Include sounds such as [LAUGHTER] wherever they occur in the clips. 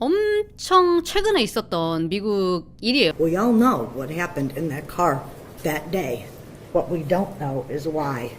엄청 최근에 있었던 미국 일이에요. We all know what happened in that car that day. What we don't know is why.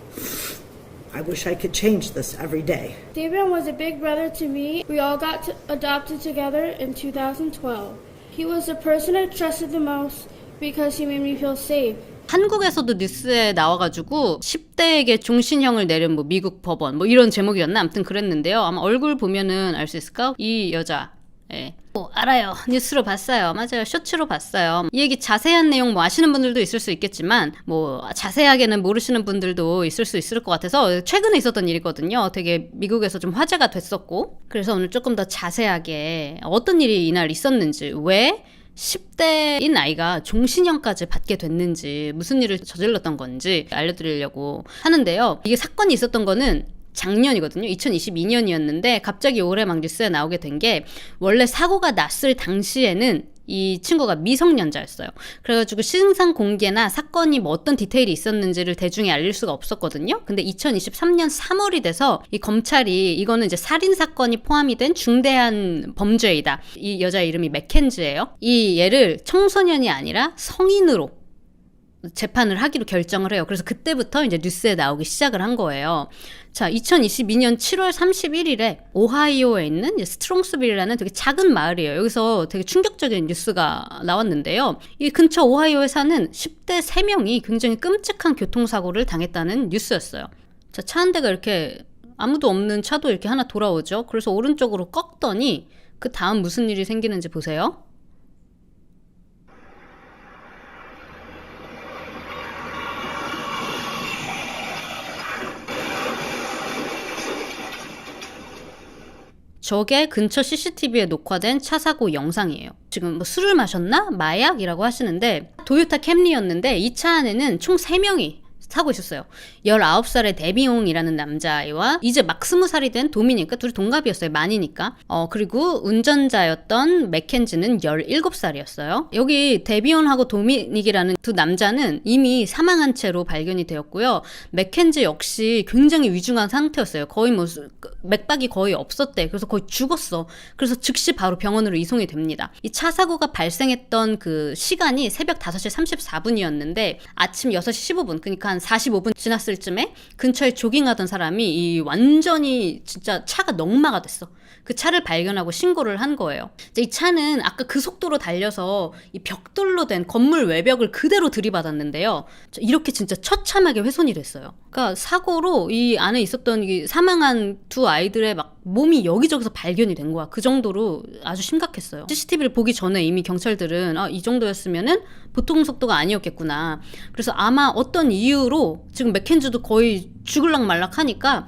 I wish I could change this every day. David was a big brother to me. We all got to, adopted together in 2012. He was the person I trusted the most because he made me feel safe. 한국에서도 뉴스에 나와가지고 10대에게 종신형을 내린 뭐 미국 법원 뭐 이런 제목이었나 아무튼 그랬는데요. 아마 얼굴 보면은 알 수 있을까? 이 여자. 예. 뭐 알아요. 뉴스로 봤어요. 맞아요. 쇼츠로 봤어요. 이 얘기 자세한 내용 뭐 아시는 분들도 있을 수 있겠지만 뭐 자세하게는 모르시는 분들도 있을 수 있을 것 같아서 최근에 있었던 일이거든요. 되게 미국에서 좀 화제가 됐었고 그래서 오늘 조금 더 자세하게 어떤 일이 이날 있었는지 왜 10대인 아이가 종신형까지 받게 됐는지 무슨 일을 저질렀던 건지 알려드리려고 하는데요. 이게 사건이 있었던 거는 작년이거든요. 2022년이었는데 갑자기 올해 막 뉴스에 나오게 된 게 원래 사고가 났을 당시에는 이 친구가 미성년자였어요. 그래가지고 신상 공개나 사건이 뭐 어떤 디테일이 있었는지를 대중에 알릴 수가 없었거든요. 근데 2023년 3월이 돼서 이 검찰이 이거는 이제 살인 사건이 포함이 된 중대한 범죄이다. 이 여자 이름이 맥켄즈예요. 이 얘를 청소년이 아니라 성인으로 재판을 하기로 결정을 해요. 그래서 그때부터 이제 뉴스에 나오기 시작을 한 거예요. 자, 2022년 7월 31일에 오하이오에 있는 스트롱스빌이라는 되게 작은 마을이에요. 여기서 되게 충격적인 뉴스가 나왔는데요. 이 근처 오하이오에 사는 10대 3명이 굉장히 끔찍한 교통사고를 당했다는 뉴스였어요. 자, 차 한 대가 이렇게 아무도 없는 차도 이렇게 하나 돌아오죠. 그래서 오른쪽으로 꺾더니 그 다음 무슨 일이 생기는지 보세요. 저게 근처 CCTV에 녹화된 차 사고 영상이에요. 지금 뭐 술을 마셨나? 마약이라고 하시는데 도요타 캠리였는데 이 차 안에는 총 3명이 타고 있었어요. 19살의 데비옹이라는 남자아이와 이제 막 20살이 된 도미니까 둘이 동갑이었어요. 많이니까. 어, 그리고 운전자였던 맥켄지는 17살이었어요. 여기 데비온하고 도미닉이라는 두 남자는 이미 사망한 채로 발견이 되었고요. 맥켄지 역시 굉장히 위중한 상태였어요. 거의 뭐 수- 맥박이 거의 없었대. 그래서 거의 죽었어. 그래서 즉시 바로 병원으로 이송이 됩니다. 이 차 사고가 발생했던 그 시간이 새벽 5시 34분이었는데 아침 6시 15분 그러니까 한 45분 지났을 쯤에 근처에 조깅하던 사람이 이 완전히 진짜 차가 넉마가 됐어. 그 차를 발견하고 신고를 한 거예요. 이 차는 아까 그 속도로 달려서 이 벽돌로 된 건물 외벽을 그대로 들이받았는데요. 저 이렇게 진짜 처참하게 훼손이 됐어요. 그러니까 사고로 이 안에 있었던 이 사망한 두 아이들의 막 몸이 여기저기서 발견이 된 거야. 그 정도로 아주 심각했어요. CCTV를 보기 전에 이미 경찰들은 아, 이 정도였으면은 보통 속도가 아니었겠구나. 그래서 아마 어떤 이유로 지금 맥켄즈도 거의 죽을락 말락 하니까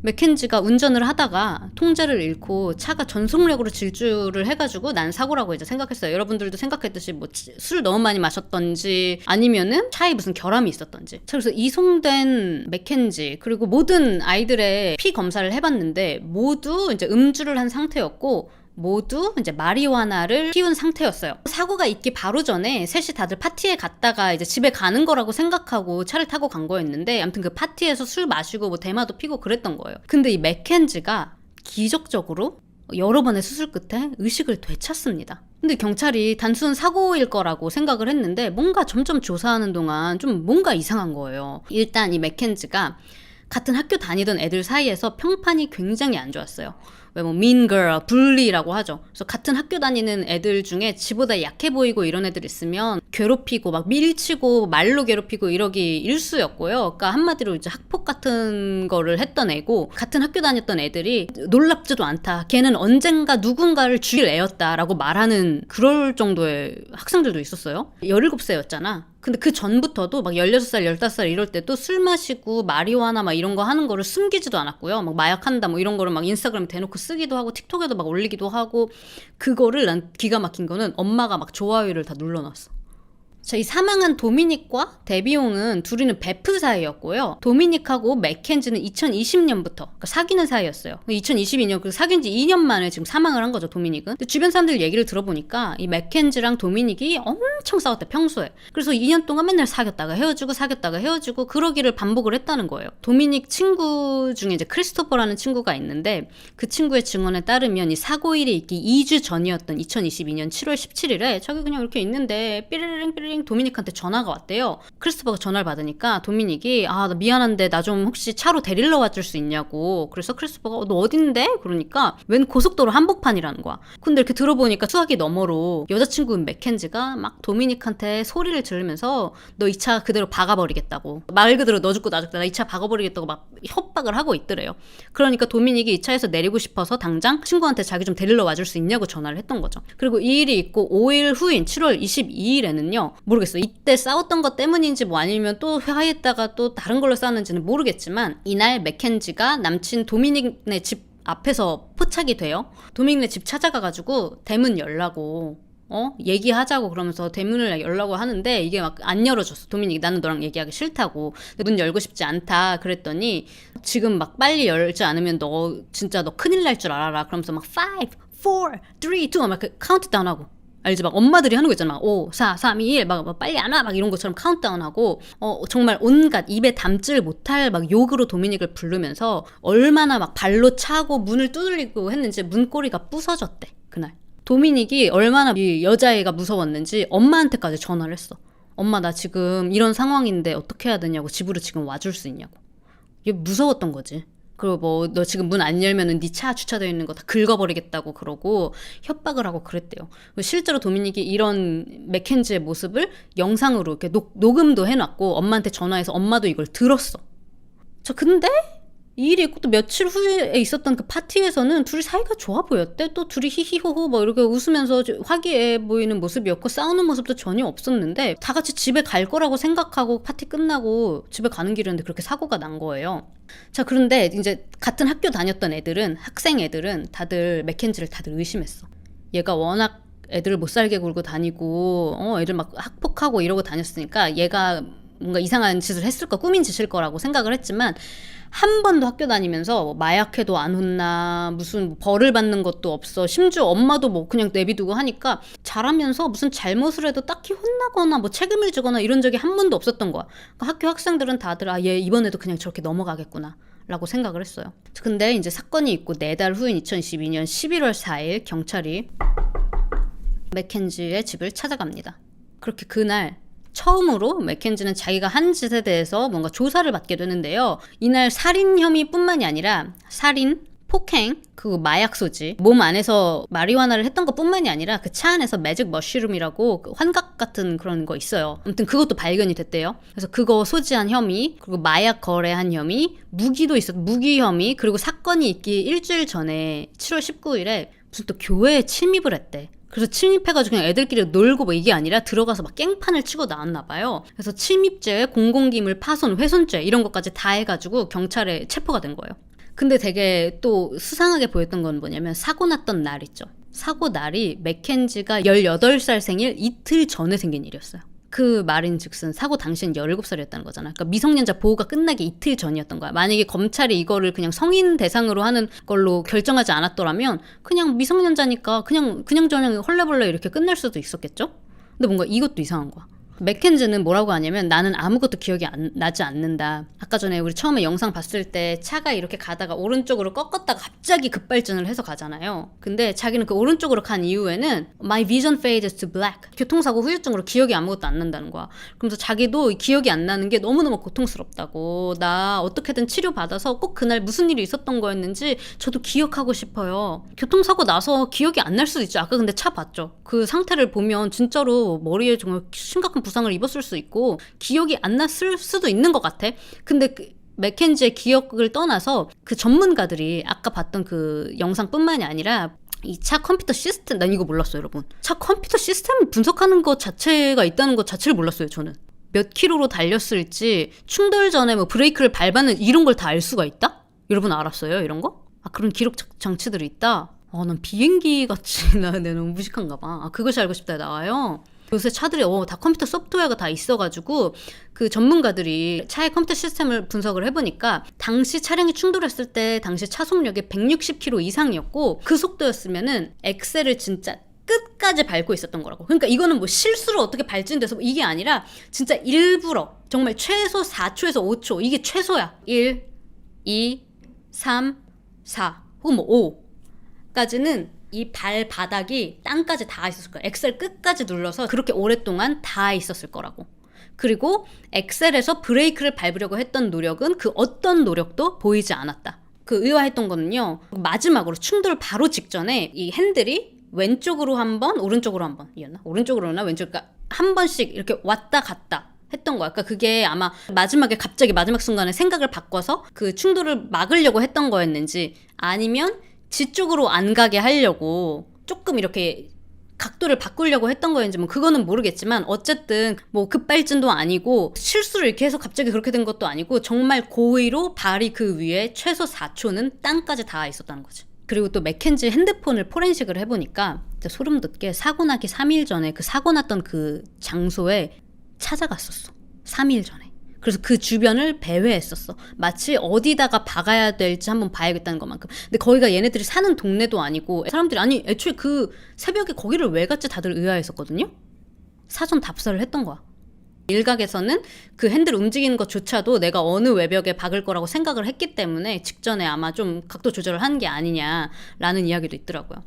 맥켄지가 운전을 하다가 통제를 잃고 차가 전속력으로 질주를 해가지고 난 사고라고 이제 생각했어요. 여러분들도 생각했듯이 뭐 술 너무 많이 마셨던지 아니면은 차에 무슨 결함이 있었던지. 자, 그래서 이송된 맥켄지 그리고 모든 아이들의 피 검사를 해봤는데 모두 이제 음주를 한 상태였고 모두 이제 마리화나를 피운 상태였어요. 사고가 있기 바로 전에 셋이 다들 파티에 갔다가 이제 집에 가는 거라고 생각하고 차를 타고 간 거였는데 아무튼 그 파티에서 술 마시고 뭐 대마도 피고 그랬던 거예요. 근데 이 맥켄지가 기적적으로 여러 번의 수술 끝에 의식을 되찾습니다. 근데 경찰이 단순 사고일 거라고 생각을 했는데 뭔가 점점 조사하는 동안 좀 뭔가 이상한 거예요. 일단 이 맥켄지가 같은 학교 다니던 애들 사이에서 평판이 굉장히 안 좋았어요. 왜 뭐 mean girl, bully라고 하죠. 그래서 같은 학교 다니는 애들 중에 지보다 약해 보이고 이런 애들 있으면 괴롭히고 막 밀치고 말로 괴롭히고 이러기 일수였고요. 그러니까 한마디로 이제 학폭 같은 거를 했던 애고 같은 학교 다녔던 애들이 놀랍지도 않다. 걔는 언젠가 누군가를 죽일 애였다라고 말하는 그럴 정도의 학생들도 있었어요. 17세였잖아. 근데 그 전부터도 막 16살, 15살 이럴 때도 술 마시고 마리화나 막 이런 거 하는 거를 숨기지도 않았고요. 막 마약한다 뭐 이런 거를 막 인스타그램에 대놓고 쓰기도 하고 틱톡에도 막 올리기도 하고 그거를 난 기가 막힌 거는 엄마가 막 좋아요를 다 눌러놨어. 자, 이 사망한 도미닉과 데비용은 둘이는 베프 사이였고요. 도미닉하고 맥켄지는 2020년부터 그러니까 사귀는 사이였어요. 2022년 그 사귄 지 2년 만에 지금 사망을 한 거죠, 도미닉은. 근데 주변 사람들 얘기를 들어보니까 이 맥켄지랑 도미닉이 엄청 싸웠대, 평소에. 그래서 2년 동안 맨날 사귀었다가 헤어지고 사귀었다가 헤어지고 그러기를 반복을 했다는 거예요. 도미닉 친구 중에 이제 크리스토퍼라는 친구가 있는데 그 친구의 증언에 따르면 이 사고일이 있기 2주 전이었던 2022년 7월 17일에 저기 그냥 이렇게 있는데 삐리링 삐 리링 도미닉한테 전화가 왔대요. 크리스토퍼가 전화를 받으니까 도미닉이 아 나 미안한데 나 좀 혹시 차로 데리러 와줄 수 있냐고. 그래서 크리스토퍼가 어, 너 어딘데? 그러니까 웬 고속도로 한복판이라는 거야. 근데 이렇게 들어보니까 수화기 너머로 여자친구인 맥켄지가 막 도미닉한테 소리를 지르면서 너 이 차 그대로 박아버리겠다고. 말 그대로 너 죽고 나 죽다 나 이 차 박아버리겠다고 막 협박을 하고 있더래요. 그러니까 도미닉이 이 차에서 내리고 싶어서 당장 친구한테 자기 좀 데리러 와줄 수 있냐고 전화를 했던 거죠. 그리고 이 일이 있고 5일 후인 7월 22일에는요. 모르겠어요. 이때 싸웠던 것 때문인지 뭐 아니면 또 화해했다가 또 다른 걸로 싸웠는지는 모르겠지만 이날 맥켄지가 남친 도미닉네 집 앞에서 포착이 돼요. 도미닉네 집 찾아가가지고 대문 열라고 어? 얘기하자고 그러면서 대문을 열라고 하는데 이게 막 안 열어줬어 도미닉이. 나는 너랑 얘기하기 싫다고. 문 열고 싶지 않다 그랬더니 지금 막 빨리 열지 않으면 너 진짜 너 큰일 날 줄 알아라. 그러면서 막 5, 4, 3, 2막그 카운트다운하고 알지 막 엄마들이 하는 거 있잖아 막 5, 4, 3, 2, 1 막, 막 빨리 안 와 막 이런 것처럼 카운트다운하고 어 정말 온갖 입에 담질 못할 막 욕으로 도미닉을 부르면서 얼마나 막 발로 차고 문을 두들리고 했는지 문고리가 부서졌대 그날 도미닉이 얼마나 이 여자애가 무서웠는지 엄마한테까지 전화를 했어. 엄마 나 지금 이런 상황인데 어떻게 해야 되냐고 집으로 지금 와줄 수 있냐고. 이게 무서웠던 거지. 그리고 뭐 너 지금 문 안 열면은 네 차 주차되어 있는 거 다 긁어버리겠다고 그러고 협박을 하고 그랬대요. 실제로 도미닉이 이런 맥켄지의 모습을 영상으로 이렇게 녹, 녹음도 해놨고 엄마한테 전화해서 엄마도 이걸 들었어. 저 근데 이 일이 있고 또 며칠 후에 있었던 그 파티에서는 둘이 사이가 좋아 보였대. 또 둘이 히히호호 뭐 이렇게 웃으면서 화기애 보이는 모습이었고 싸우는 모습도 전혀 없었는데 다 같이 집에 갈 거라고 생각하고 파티 끝나고 집에 가는 길이었는데 그렇게 사고가 난 거예요. 자 그런데 이제 같은 학교 다녔던 애들은 학생 애들은 다들 맥켄지를 다들 의심했어. 얘가 워낙 애들을 못 살게 굴고 다니고 어 애들 막 학폭하고 이러고 다녔으니까 얘가 뭔가 이상한 짓을 했을 거 꾸민 짓일 거라고 생각을 했지만 한 번도 학교 다니면서 뭐 마약회도 안 혼나 무슨 벌을 받는 것도 없어 심지어 엄마도 뭐 그냥 내비두고 하니까 잘하면서 무슨 잘못을 해도 딱히 혼나거나 뭐 책임을 지거나 이런 적이 한 번도 없었던 거야. 그러니까 학교 학생들은 다들 아 얘 이번에도 그냥 저렇게 넘어가겠구나 라고 생각을 했어요. 근데 이제 사건이 있고 네 달 후인 2012년 11월 4일 경찰이 맥켄지의 집을 찾아갑니다. 그렇게 그날 처음으로 맥켄지는 자기가 한 짓에 대해서 뭔가 조사를 받게 되는데요. 이날 살인 혐의뿐만이 아니라 살인, 폭행, 그 마약 소지, 몸 안에서 마리화나를 했던 것 뿐만이 아니라 그 차 안에서 매직 머쉬룸이라고 그 환각 같은 그런 거 있어요. 아무튼 그것도 발견이 됐대요. 그래서 그거 소지한 혐의, 그리고 마약 거래한 혐의, 무기도 있었, 무기 혐의, 그리고 사건이 있기 일주일 전에 7월 19일에 무슨 또 교회에 침입을 했대. 그래서 침입해가지고 그냥 애들끼리 놀고 뭐 이게 아니라 들어가서 막 깽판을 치고 나왔나 봐요. 그래서 침입죄, 공공기물 파손, 훼손죄 이런 것까지 다 해가지고 경찰에 체포가 된 거예요. 근데 되게 또 수상하게 보였던 건 뭐냐면 사고 났던 날 있죠. 사고 날이 맥켄지가 18살 생일 이틀 전에 생긴 일이었어요. 그 말인 즉슨 사고 당시엔 17살이었다는 거잖아. 그러니까 미성년자 보호가 끝나기 이틀 전이었던 거야. 만약에 검찰이 이거를 그냥 성인 대상으로 하는 걸로 결정하지 않았더라면 그냥 미성년자니까 그냥 그냥 저냥 헐레벌레 이렇게 끝낼 수도 있었겠죠? 근데 뭔가 이것도 이상한 거야. 맥켄즈는 뭐라고 하냐면 나는 아무것도 기억이 안, 나지 않는다. 아까 전에 우리 처음에 영상 봤을 때 차가 이렇게 가다가 오른쪽으로 꺾었다가 갑자기 급발진을 해서 가잖아요. 근데 자기는 그 오른쪽으로 간 이후에는 my vision fades to black. 교통사고 후유증으로 기억이 아무것도 안 난다는 거야. 그러면서 자기도 기억이 안 나는 게 너무너무 고통스럽다고. 나 어떻게든 치료받아서 꼭 그날 무슨 일이 있었던 거였는지 저도 기억하고 싶어요. 교통사고 나서 기억이 안 날 수도 있죠. 아까 근데 차 봤죠. 그 상태를 보면 진짜로 머리에 정말 심각한 부상을 입었을 수 있고 기억이 안 났을 수도 있는 것 같아. 근데 그 맥켄지의 기억을 떠나서 그 전문가들이 아까 봤던 그 영상뿐만이 아니라 이차 컴퓨터 시스템 난 이거 몰랐어요 여러분 차 컴퓨터 시스템을 분석하는 것 자체가 있다는 것 자체를 몰랐어요 저는 몇 킬로로 달렸을지 충돌 전에 뭐 브레이크를 밟았는 이런 걸 다 알 수가 있다? 여러분 알았어요 이런 거? 아 그런 기록 장- 장치들이 있다? 아난 비행기 같이 [LAUGHS] 나 내가 너무 무식한가 봐 아, 그것이 알고 싶다 나와요 요새 차들이 어, 다 컴퓨터 소프트웨어가 다 있어가지고 그 전문가들이 차의 컴퓨터 시스템을 분석을 해보니까 당시 차량이 충돌했을 때 당시 차 속력이 160km 이상이었고 그 속도였으면은 엑셀을 진짜 끝까지 밟고 있었던 거라고. 그러니까 이거는 뭐 실수로 어떻게 발진돼서 뭐 이게 아니라 진짜 일부러 정말 최소 4초에서 5초 이게 최소야. 1, 2, 3, 4 혹은 뭐 5까지는 이 발바닥이 땅까지 닿아 있었을 거야. 엑셀 끝까지 눌러서 그렇게 오랫동안 닿아 있었을 거라고. 그리고 엑셀에서 브레이크를 밟으려고 했던 노력은 그 어떤 노력도 보이지 않았다. 그 의아했던 거는요. 마지막으로 충돌 바로 직전에 이 핸들이 왼쪽으로 한 번, 오른쪽으로 한 번, 이었나? 오른쪽으로나 왼쪽, 그러니까 한 번씩 이렇게 왔다 갔다 했던 거야. 그러니까 그게 아마 마지막에 갑자기 마지막 순간에 생각을 바꿔서 그 충돌을 막으려고 했던 거였는지 아니면 지 쪽으로 안 가게 하려고 조금 이렇게 각도를 바꾸려고 했던 거였는지 뭐 그거는 모르겠지만 어쨌든 뭐 급발진도 아니고 실수를 이렇게 해서 갑자기 그렇게 된 것도 아니고 정말 고의로 발이 그 위에 최소 4초는 땅까지 닿아 있었다는 거지. 그리고 또 맥켄지 핸드폰을 포렌식을 해보니까 소름 돋게 사고 나기 3일 전에 그 사고 났던 그 장소에 찾아갔었어. 3일 전에. 그래서 그 주변을 배회했었어. 마치 어디다가 박아야 될지 한번 봐야겠다는 것만큼. 근데 거기가 얘네들이 사는 동네도 아니고 사람들이 아니 애초에 그 새벽에 거기를 왜 갔지 다들 의아했었거든요. 사전 답사를 했던 거야. 일각에서는 그 핸들 움직이는 것조차도 내가 어느 외벽에 박을 거라고 생각을 했기 때문에 직전에 아마 좀 각도 조절을 한 게 아니냐라는 이야기도 있더라고요.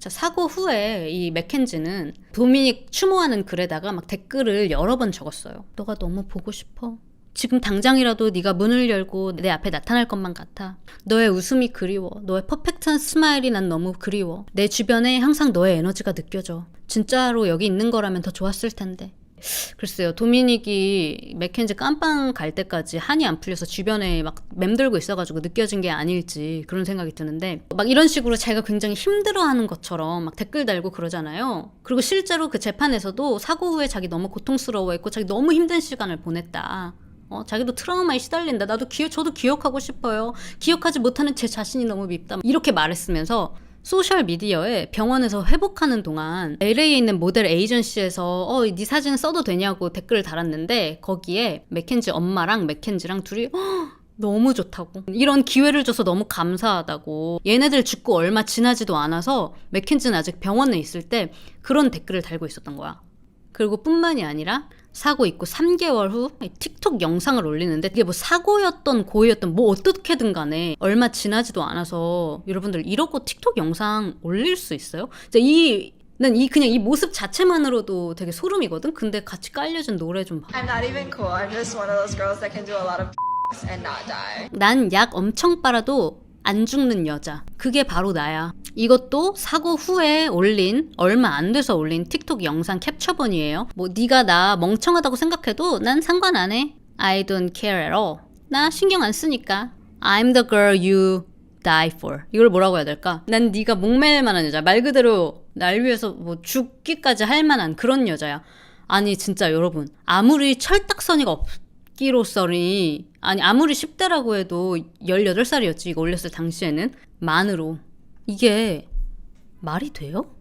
자, 사고 후에 이 맥켄지는 도미닉 추모하는 글에다가 막 댓글을 여러 번 적었어요. 너가 너무 보고 싶어. 지금 당장이라도 네가 문을 열고 내 앞에 나타날 것만 같아. 너의 웃음이 그리워. 너의 퍼펙트한 스마일이 난 너무 그리워. 내 주변에 항상 너의 에너지가 느껴져. 진짜로 여기 있는 거라면 더 좋았을 텐데. 글쎄요, 도미닉이 맥켄지 깜빵 갈 때까지 한이 안 풀려서 주변에 막 맴돌고 있어가지고 느껴진 게 아닐지 그런 생각이 드는데 막 이런 식으로 자기가 굉장히 힘들어하는 것처럼 막 댓글 달고 그러잖아요. 그리고 실제로 그 재판에서도 사고 후에 자기 너무 고통스러워했고 자기 너무 힘든 시간을 보냈다. 어, 자기도 트라우마에 시달린다. 나도 기억, 저도 기억하고 싶어요. 기억하지 못하는 제 자신이 너무 밉다. 이렇게 말했으면서 소셜 미디어에 병원에서 회복하는 동안 LA에 있는 모델 에이전시에서 어, 네 사진 써도 되냐고 댓글을 달았는데 거기에 맥켄지 엄마랑 맥켄지랑 둘이 "헉, 너무 좋다고 이런 기회를 줘서 너무 감사하다고 얘네들 죽고 얼마 지나지도 않아서 맥켄지는 아직 병원에 있을 때 그런 댓글을 달고 있었던 거야. 그리고 뿐만이 아니라 사고 있고 3개월 후 틱톡 영상을 올리는데 그게 뭐 사고였던 고의였던 뭐 어떻게든 간에 얼마 지나지도 않아서 여러분들 이러고 틱톡 영상 올릴 수 있어요? 이 난 이 그냥 이 모습 자체만으로도 되게 소름이거든. 근데 같이 깔려준 노래 좀 봐. I'm not even cool. I'm just one of those girls that can do a lot of [LAUGHS] and not die. 난 약 엄청 빨아도 안 죽는 여자. 그게 바로 나야. 이것도 사고 후에 올린 얼마 안 돼서 올린 틱톡 영상 캡처본이에요. 뭐 네가 나 멍청하다고 생각해도 난 상관 안 해. I don't care at all. 나 신경 안 쓰니까. I'm the girl you die for. 이걸 뭐라고 해야 될까? 난 네가 목매일 만한 여자. 말 그대로 날 위해서 뭐 죽기까지 할 만한 그런 여자야. 아니 진짜 여러분 아무리 철딱서니가 없 기로서니 아니 아무리 10대라고 해도 18살이었지 이거 올렸을 당시에는 만으로 이게 말이 돼요?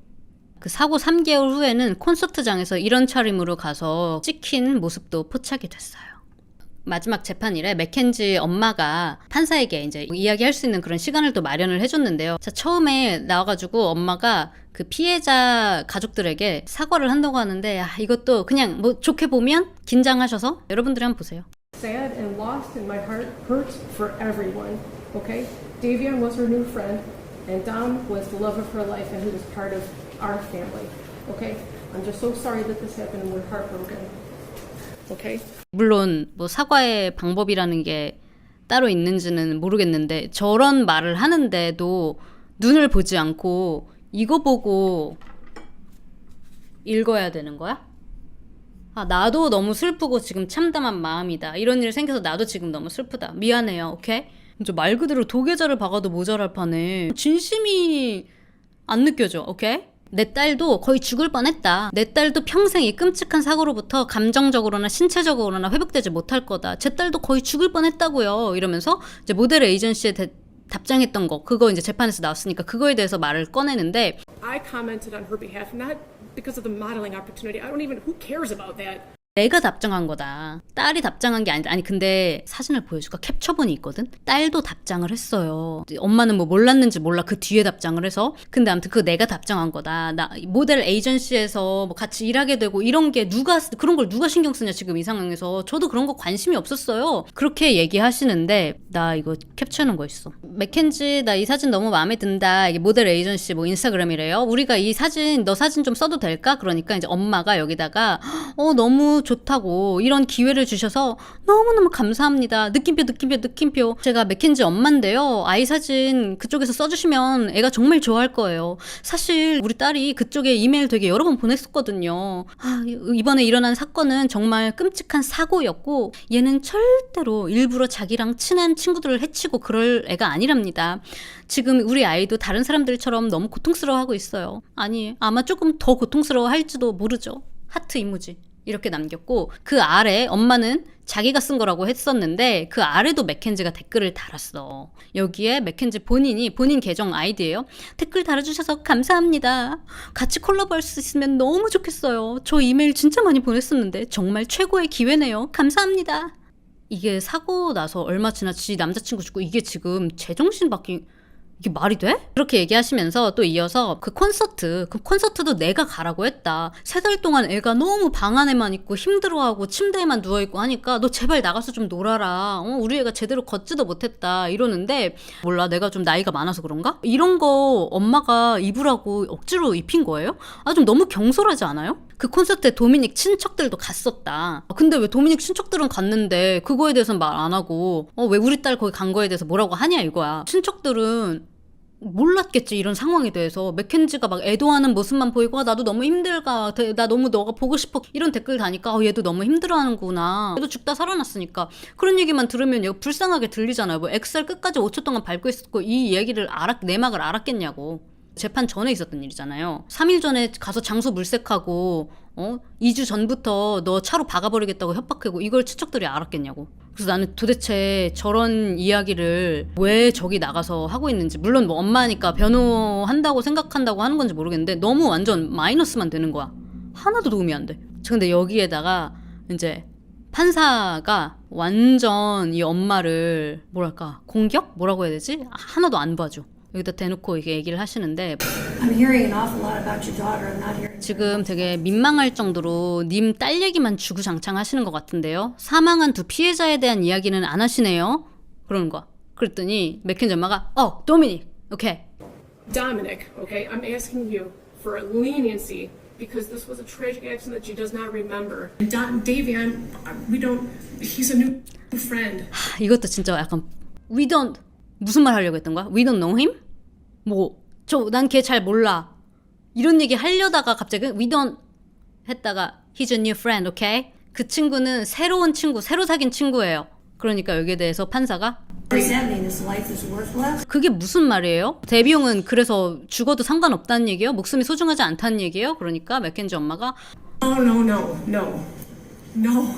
그 사고 3개월 후에는 콘서트장에서 이런 차림으로 가서 찍힌 모습도 포착이 됐어요. 마지막 재판일에 맥켄지 엄마가 판사에게 이제 이야기할 수 있는 그런 시간을 또 마련을 해줬는데요. 자, 처음에 나와가지고 엄마가 그 피해자 가족들에게 사과를 한다고 하는데, 아, 이것도 그냥 뭐 좋게 보면 긴장하셔서 여러분들이 한번 보세요. sad and lost, and my heart hurts for everyone. Okay? Davion was her new friend, and Dom was the love of her life, and he was part of our family. Okay? I'm just so sorry that this happened, and we're heartbroken. Okay? 물론 뭐 사과의 방법이라는 게 따로 있는지는 모르겠는데 저런 말을 하는데도 눈을 보지 않고 이거 보고 읽어야 되는 거야? 아, 나도 너무 슬프고 지금 참담한 마음이다. 이런 일 생겨서 나도 지금 너무 슬프다. 미안해요. 오케이? 이제 말 그대로 도계자를 박아도 모자랄 판에 진심이 안 느껴져. 오케이? 내 딸도 거의 죽을 뻔했다. 내 딸도 평생 이 끔찍한 사고로부터 감정적으로나 신체적으로나 회복되지 못할 거다. 제 딸도 거의 죽을 뻔했다고요. 이러면서 이제 모델 에이전시에 대, 답장했던 거 그거 이제 재판에서 나왔으니까 그거에 대해서 말을 꺼내는데 I commented on her behalf, not because of the modeling opportunity. I don't even, who cares about that? 내가 답장한 거다. 딸이 답장한 게 아니다. 아니 근데 사진을 보여줄까? 캡처본이 있거든. 딸도 답장을 했어요. 엄마는 뭐 몰랐는지 몰라 그 뒤에 답장을 해서. 근데 아무튼 그 내가 답장한 거다. 나 모델 에이전시에서 뭐 같이 일하게 되고 이런 게 누가 쓰- 그런 걸 누가 신경 쓰냐 지금 이 상황에서. 저도 그런 거 관심이 없었어요. 그렇게 얘기하시는데 나 이거 캡처하는 거 있어. 맥켄지 나 이 사진 너무 마음에 든다. 이게 모델 에이전시 뭐 인스타그램이래요. 우리가 이 사진 너 사진 좀 써도 될까? 그러니까 이제 엄마가 여기다가 어 너무 좋다고 이런 기회를 주셔서 너무너무 감사합니다. 느낌표 느낌표 느낌표. 제가 맥켄지 엄마인데요. 아이 사진 그쪽에서 써주시면 애가 정말 좋아할 거예요. 사실 우리 딸이 그쪽에 이메일 되게 여러 번 보냈었거든요. 아, 이번에 일어난 사건은 정말 끔찍한 사고였고 얘는 절대로 일부러 자기랑 친한 친구들을 해치고 그럴 애가 아니랍니다. 지금 우리 아이도 다른 사람들처럼 너무 고통스러워하고 있어요. 아니 아마 조금 더 고통스러워할지도 모르죠. 하트 이모지. 이렇게 남겼고 그 아래 엄마는 자기가 쓴 거라고 했었는데 그 아래도 맥켄지가 댓글을 달았어. 여기에 맥켄지 본인이 본인 계정 아이디예요. 댓글 달아주셔서 감사합니다. 같이 콜라보할 수 있으면 너무 좋겠어요. 저 이메일 진짜 많이 보냈었는데 정말 최고의 기회네요. 감사합니다. 이게 사고 나서 얼마 지났지 남자친구 죽고 이게 지금 제정신 바뀐 이게 말이 돼? 그렇게 얘기하시면서 또 이어서 그 콘서트, 그 콘서트도 내가 가라고 했다. 세 달 동안 애가 너무 방 안에만 있고 힘들어하고 침대에만 누워있고 하니까 너 제발 나가서 좀 놀아라. 어, 우리 애가 제대로 걷지도 못했다. 이러는데 몰라 내가 좀 나이가 많아서 그런가? 이런 거 엄마가 입으라고 억지로 입힌 거예요? 아 좀 너무 경솔하지 않아요? 그 콘서트에 도미닉 친척들도 갔었다. 근데 왜 도미닉 친척들은 갔는데 그거에 대해서는 말 안 하고 어, 왜 우리 딸 거기 간 거에 대해서 뭐라고 하냐 이거야. 친척들은 몰랐겠지 이런 상황에 대해서. 맥켄지가 막 애도하는 모습만 보이고 아, 나도 너무 힘들가 대- 나 너무 너가 보고 싶어 이런 댓글 다니까 어, 얘도 너무 힘들어하는구나. 얘도 죽다 살아났으니까. 그런 얘기만 들으면 얘가 불쌍하게 들리잖아요. 뭐 엑셀 끝까지 5초 동안 밟고 있었고 이 얘기를 알았 내막을 알았겠냐고. 재판 전에 있었던 일이잖아요. 3일 전에 가서 장소 물색하고 어? 2주 전부터 너 차로 박아버리겠다고 협박하고 이걸 친척들이 알았겠냐고 그래서 나는 도대체 저런 이야기를 왜 저기 나가서 하고 있는지 물론 뭐 엄마니까 변호한다고 생각한다고 하는 건지 모르겠는데 너무 완전 마이너스만 되는 거야 하나도 도움이 안 돼. 근데 여기에다가 이제 판사가 완전 이 엄마를 뭐랄까 공격 뭐라고 해야 되지 하나도 안 봐줘. 여기다 대놓고 이게 얘기를 하시는데. 지금 되게 민망할 정도로 님 딸 얘기만 주구장창 하시는 것 같은데요. 사망한 두 피해자에 대한 이야기는 안 하시네요. 그러는 거야. 그랬더니 맥켄지 엄마가 어 도미닉 오케이 Dominic, okay, I'm asking you for leniency because this was a tragic accident that she does not remember. Don, Davion, we don't, he's a new friend. 하, 이것도 진짜 약간 we don't 무슨 말 하려고 했던 거야? we don't know him? 뭐 저 난 걔 잘 몰라 이런 얘기 하려다가 갑자기 we don't 했다가 he's a new friend, okay? 그 친구는 새로운 친구, 새로 사귄 친구예요. 그러니까 여기에 대해서 판사가? 그게 무슨 말이에요? 데뷔용은 그래서 죽어도 상관없다는 얘기예요? 목숨이 소중하지 않다는 얘기예요? 그러니까 맥켄지 엄마가 Oh, no, no, no. No.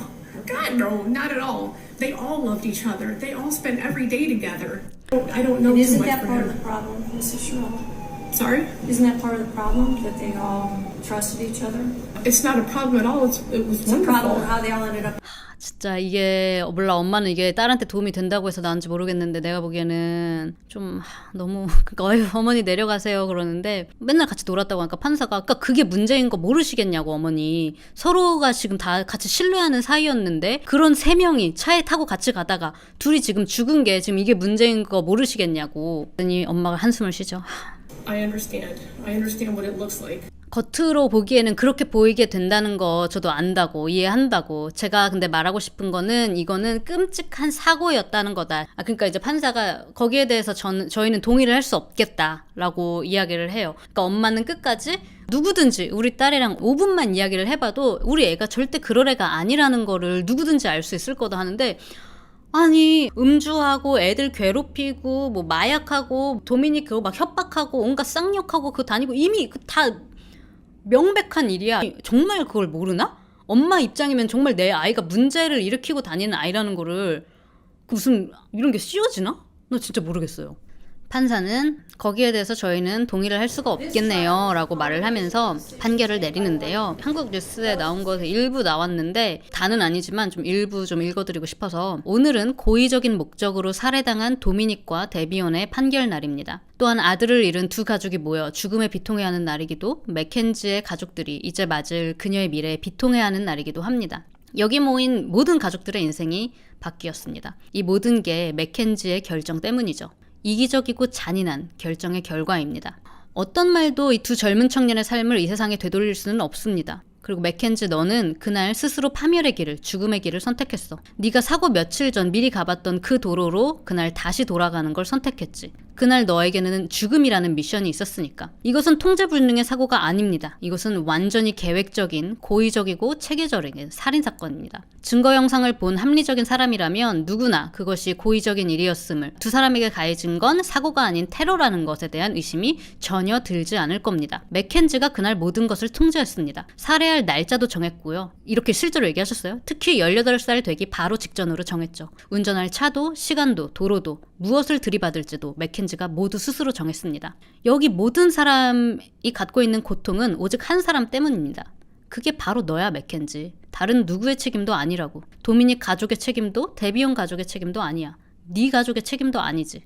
God, no, not at all. They all loved each other. They all spent every day together. I don't know And too isn't much that for part of him. the problem, Mrs. Sherrill? Sorry? Isn't that part of the problem that they all trusted each other? It's not a problem at all. It's, it was It's a problem wonderful. how they all ended up. 진짜 이게 몰라 엄마는 이게 딸한테 도움이 된다고 해서 나은지 모르겠는데 내가 보기에는 좀 하, 너무 [LAUGHS] 그러니까 어머니 내려가세요 그러는데 맨날 같이 놀았다고 하니까 판사가 아까 그게 문제인 거 모르시겠냐고 어머니 서로가 지금 다 같이 신뢰하는 사이였는데 그런 세 명이 차에 타고 같이 가다가 둘이 지금 죽은 게 지금 이게 문제인 거 모르시겠냐고 그랬더니 엄마가 한숨을 쉬죠 하, I understand. I understand what it looks like. 겉으로 보기에는 그렇게 보이게 된다는 거 저도 안다고 이해한다고 제가 근데 말하고 싶은 거는 이거는 끔찍한 사고였다는 거다. 아 그러니까 이제 판사가 거기에 대해서 전 저희는 동의를 할 수 없겠다라고 이야기를 해요. 그러니까 엄마는 끝까지 누구든지 우리 딸이랑 5분만 이야기를 해봐도 우리 애가 절대 그럴 애가 아니라는 거를 누구든지 알 수 있을 거다 하는데 아니 음주하고 애들 괴롭히고 뭐 마약하고 그거 막 협박하고 온갖 쌍욕하고 그거 다니고 이미 그다 명백한 일이야. 정말 그걸 모르나? 엄마 입장이면 정말 내 아이가 문제를 일으키고 다니는 아이라는 거를 그 무슨 이런 게 씌워지나? 나 진짜 모르겠어요. 판사는 거기에 대해서 저희는 동의를 할 수가 없겠네요. 라고 말을 하면서 판결을 내리는데요. 한국 뉴스에 나온 것에 일부 나왔는데 다는 아니지만 좀 일부 좀 읽어드리고 싶어서 오늘은 고의적인 목적으로 살해당한 도미닉과 데비온의 판결 날입니다. 또한 아들을 잃은 두 가족이 모여 죽음에 비통해하는 날이기도 맥켄지의 가족들이 이제 맞을 그녀의 미래에 비통해하는 날이기도 합니다. 여기 모인 모든 가족들의 인생이 바뀌었습니다. 이 모든 게 맥켄지의 결정 때문이죠. 이기적이고 잔인한 결정의 결과입니다. 어떤 말도 이 두 젊은 청년의 삶을 이 세상에 되돌릴 수는 없습니다. 그리고 맥켄지 너는 그날 스스로 파멸의 길을 죽음의 길을 선택했어. 네가 사고 며칠 전 미리 가봤던 그 도로로 그날 다시 돌아가는 걸 선택했지. 그날 너에게는 죽음이라는 미션이 있었으니까. 이것은 통제불능의 사고가 아닙니다. 이것은 완전히 계획적인, 고의적이고 체계적인 살인 사건입니다. 증거 영상을 본 합리적인 사람이라면 누구나 그것이 고의적인 일이었음을 두 사람에게 가해진 건 사고가 아닌 테러라는 것에 대한 의심이 전혀 들지 않을 겁니다. 맥켄지가 그날 모든 것을 통제했습니다. 살해할 날짜도 정했고요. 이렇게 실제로 얘기하셨어요. 특히 18살 되기 바로 직전으로 정했죠. 운전할 차도, 시간도, 도로도, 무엇을 들이받을지도 맥켄 지가 모두 스스로 정했습니다. 여기 모든 사람이 갖고 있는 고통은 오직 한 사람 때문입니다. 그게 바로 너야, 맥켄지. 다른 누구의 책임도 아니라고. 도미닉 가족의 책임도 데비온 가족의 책임도 아니야. 네 가족의 책임도 아니지.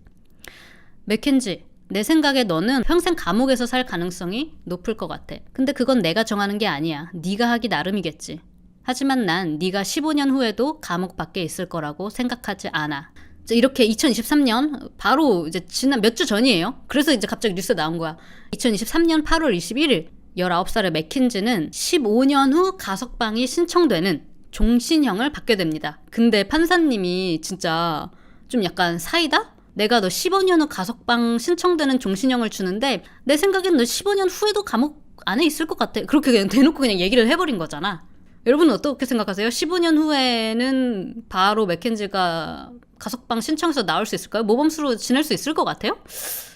맥켄지, 내 생각에 너는 평생 감옥에서 살 가능성이 높을 것 같아. 근데 그건 내가 정하는 게 아니야. 네가 하기 나름이겠지. 하지만 난 네가 15년 후에도 감옥 밖에 있을 거라고 생각하지 않아. 이렇게 2023년 바로 이제 지난 몇 주 전이에요. 그래서 이제 갑자기 뉴스 나온 거야. 2023년 8월 21일 19살의 맥킨지는 15년 후 가석방이 신청되는 종신형을 받게 됩니다. 근데 판사님이 진짜 좀 약간 사이다? 내가 너 15년 후 가석방 신청되는 종신형을 주는데 내 생각엔 너 15년 후에도 감옥 안에 있을 것 같아. 그렇게 그냥 대놓고 그냥 얘기를 해버린 거잖아. 여러분은 어떻게 생각하세요? 15년 후에는 바로 맥켄지가 가석방 신청해서 나올 수 있을까요? 모범수로 지낼 수 있을 것 같아요?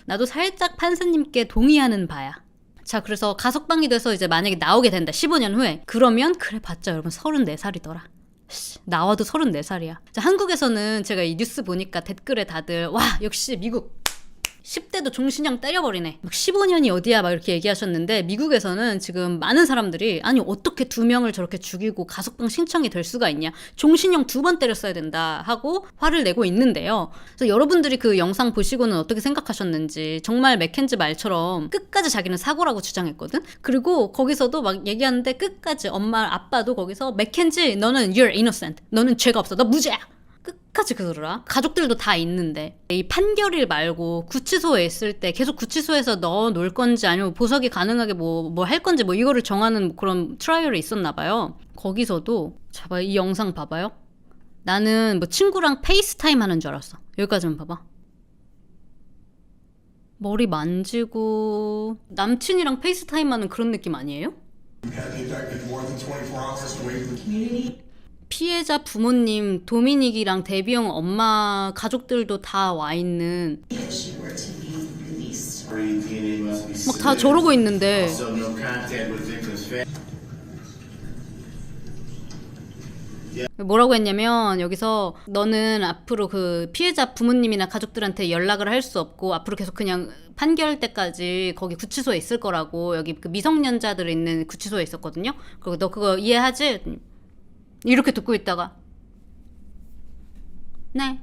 나도 살짝 판사님께 동의하는 바야. 자, 그래서 가석방이 돼서 이제 만약에 나오게 된다. 15년 후에. 그러면 그래 봤자 여러분 34살이더라. 나와도 34살이야. 자, 한국에서는 제가 이 뉴스 보니까 댓글에 다들 와, 역시 미국 10대도 종신형 때려버리네. 막 15년이 어디야 막 이렇게 얘기하셨는데 미국에서는 지금 많은 사람들이 아니 어떻게 두 명을 저렇게 죽이고 가석방 신청이 될 수가 있냐. 종신형 두 번 때렸어야 된다 하고 화를 내고 있는데요. 그래서 여러분들이 그 영상 보시고는 어떻게 생각하셨는지 정말 맥켄지 말처럼 끝까지 자기는 사고라고 주장했거든. 그리고 거기서도 막 얘기하는데 끝까지 엄마 아빠도 거기서 맥켄지 너는 you're innocent. 너는 죄가 없어. 너 무죄야. 끝까지 그러더라. 가족들도 다 있는데. 이 판결일 말고 구치소에 있을 때 계속 구치소에서 넣어 놓을 건지 아니면 보석이 가능하게 뭐, 뭐할 건지 뭐 이거를 정하는 그런 트라이얼이 있었나 봐요. 거기서도, 자봐, 이 영상 봐봐요. 나는 뭐 친구랑 페이스타임 하는 줄 알았어. 여기까지만 봐봐. 머리 만지고, 남친이랑 페이스타임 하는 그런 느낌 아니에요? Have you affected more than 24 hours a week? 피해자 부모님 도미닉이랑 데비형 엄마 가족들도 다 와 있는 막 다 저러고 있는데. 뭐라고 했냐면 여기서 너는 앞으로 그 피해자 부모님이나 가족들한테 연락을 할 수 없고 앞으로 계속 그냥 판결 때까지 거기 구치소에 있을 거라고 여기 그 미성년자들 있는 구치소에 있었거든요. 그리고 너 그거 이해하지? 이렇게 듣고 있다가 네.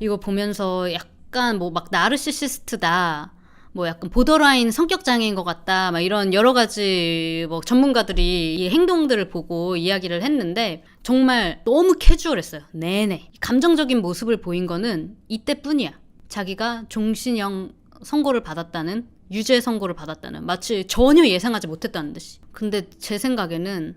이거 보면서 약간 뭐 막 나르시시스트다. 뭐 약간 보더라인 성격 장애인 것 같다. 막 이런 여러 가지 뭐 전문가들이 이 행동들을 보고 이야기를 했는데 정말 너무 캐주얼했어요. 내내. 감정적인 모습을 보인 거는 이때뿐이야. 자기가 종신형 선고를 받았다는 유죄 선고를 받았다는 마치 전혀 예상하지 못했다는 듯이. 근데 제 생각에는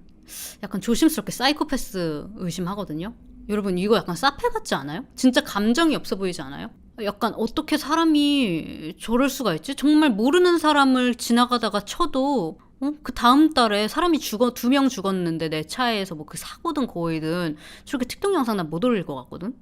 약간 조심스럽게 사이코패스 의심하거든요. 여러분 이거 약간 사페 같지 않아요? 진짜 감정이 없어 보이지 않아요? 약간 어떻게 사람이 저럴 수가 있지? 정말 모르는 사람을 지나가다가 쳐도 어? 그 다음 달에 사람이 죽어 두 명 죽었는데 내 차에서 뭐 그 사고든 고의든 저렇게 특정 영상 난 못 올릴 것 같거든.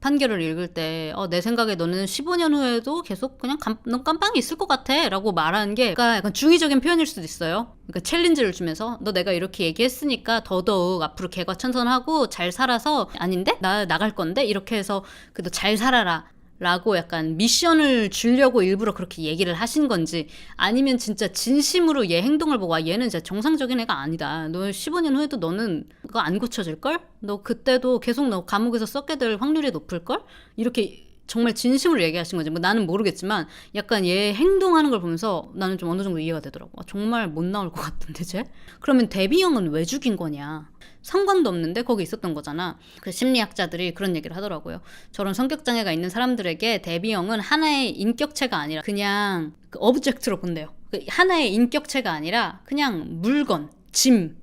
판결을 읽을 때, 어, 내 생각에 너는 15년 후에도 계속 그냥 감, 넌 깜빵이 있을 것 같아. 라고 말하는 게, 그러니까 약간 중의적인 표현일 수도 있어요. 그러니까 챌린지를 주면서, 너 내가 이렇게 얘기했으니까 더더욱 앞으로 개과천선하고 잘 살아서, 아닌데? 나 나갈 건데? 이렇게 해서, 그래도 잘 살아라. 라고 약간 미션을 주려고 일부러 그렇게 얘기를 하신 건지 아니면 진짜 진심으로 얘 행동을 보고 아 얘는 진짜 정상적인 애가 아니다. 너 15년 후에도 너는 그거 안 고쳐질 걸? 너 그때도 계속 너 감옥에서 썩게 될 확률이 높을 걸? 이렇게 정말 진심으로 얘기하신 거지. 뭐 나는 모르겠지만 약간 얘 행동하는 걸 보면서 나는 좀 어느 정도 이해가 되더라고. 아, 정말 못 나올 것 같은데 쟤? 그러면 데뷔 형은 왜 죽인 거냐? 상관도 없는데 거기 있었던 거잖아. 그 심리학자들이 그런 얘기를 하더라고요. 저런 성격 장애가 있는 사람들에게 대비형은 하나의 인격체가 아니라 그냥 그 오브젝트로 본대요. 그 하나의 인격체가 아니라 그냥 물건, 짐,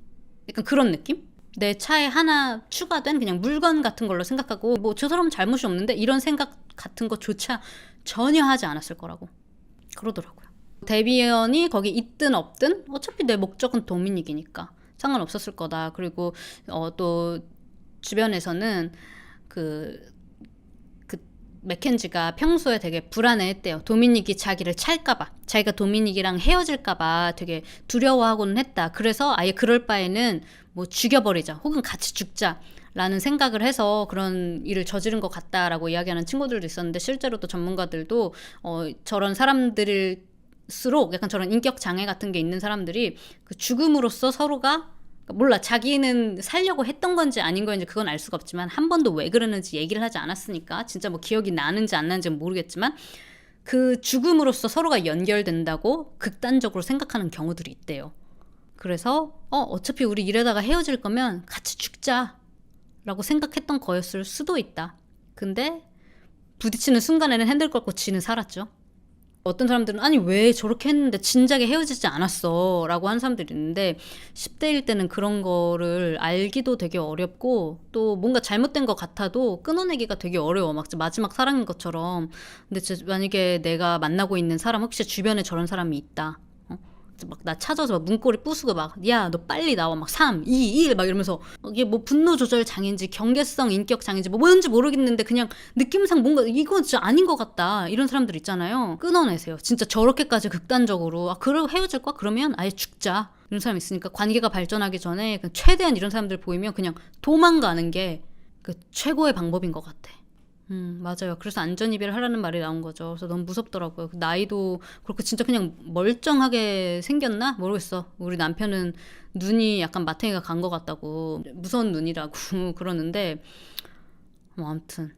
약간 그런 느낌? 내 차에 하나 추가된 그냥 물건 같은 걸로 생각하고 뭐 저 사람은 잘못이 없는데 이런 생각 같은 것조차 전혀 하지 않았을 거라고 그러더라고요. 데비언이 거기 있든 없든 어차피 내 목적은 도미닉이니까 상관없었을 거다. 그리고 어, 또 주변에서는 그, 그 맥켄지가 평소에 되게 불안해했대요. 도미닉이 자기를 찰까봐, 자기가 도미닉이랑 헤어질까봐 되게 두려워하고는 했다. 그래서 아예 그럴 바에는 뭐 죽여버리자, 혹은 같이 죽자. 라는 생각을 해서 그런 일을 저지른 것 같다라고 이야기하는 친구들도 있었는데 실제로 또 전문가들도 어, 저런 사람들을 수록 약간 저런 인격 장애 같은 게 있는 사람들이 그 죽음으로써 서로가 몰라 자기는 살려고 했던 건지 아닌 건지 그건 알 수가 없지만 한 번도 왜 그러는지 얘기를 하지 않았으니까 진짜 뭐 기억이 나는지 안 나는지는 모르겠지만 그 죽음으로써 서로가 연결된다고 극단적으로 생각하는 경우들이 있대요. 그래서 어 어차피 우리 이러다가 헤어질 거면 같이 죽자 라고 생각했던 거였을 수도 있다. 근데 부딪히는 순간에는 핸들 꺾고 지는 살았죠. 어떤 사람들은 아니 왜 저렇게 했는데 진작에 헤어지지 않았어 라고 하는 사람들이 있는데 10대일 때는 그런 거를 알기도 되게 어렵고 또 뭔가 잘못된 것 같아도 끊어내기가 되게 어려워 막 마지막 사랑인 것처럼 근데 만약에 내가 만나고 있는 사람 혹시 주변에 저런 사람이 있다 어? 막 나 찾아서 막 문고리 부수고 막 야 너 빨리 나와. 막 3, 2, 1 막 이러면서 이게 뭐 분노 조절 장애인지 경계성 인격 장애인지 뭐 뭔지 모르겠는데 그냥 느낌상 뭔가 이건 진짜 아닌 것 같다. 이런 사람들 있잖아요. 끊어내세요. 진짜 저렇게까지 극단적으로. 아 그래 헤어질 거야 그러면 아예 죽자. 이런 사람 있으니까 관계가 발전하기 전에 최대한 이런 사람들 보이면 그냥 도망가는 게 그 최고의 방법인 것 같아. 음, 맞아요. 그래서 안전이별 하라는 말이 나온 거죠. 그래서 너무 무섭더라고요. 그 나이도 그렇고 진짜 그냥 멀쩡하게 생겼나? 모르겠어. 우리 남편은 눈이 약간 마탱이가 간 것 같다고 무서운 눈이라고 [LAUGHS] 그러는데 뭐 아무튼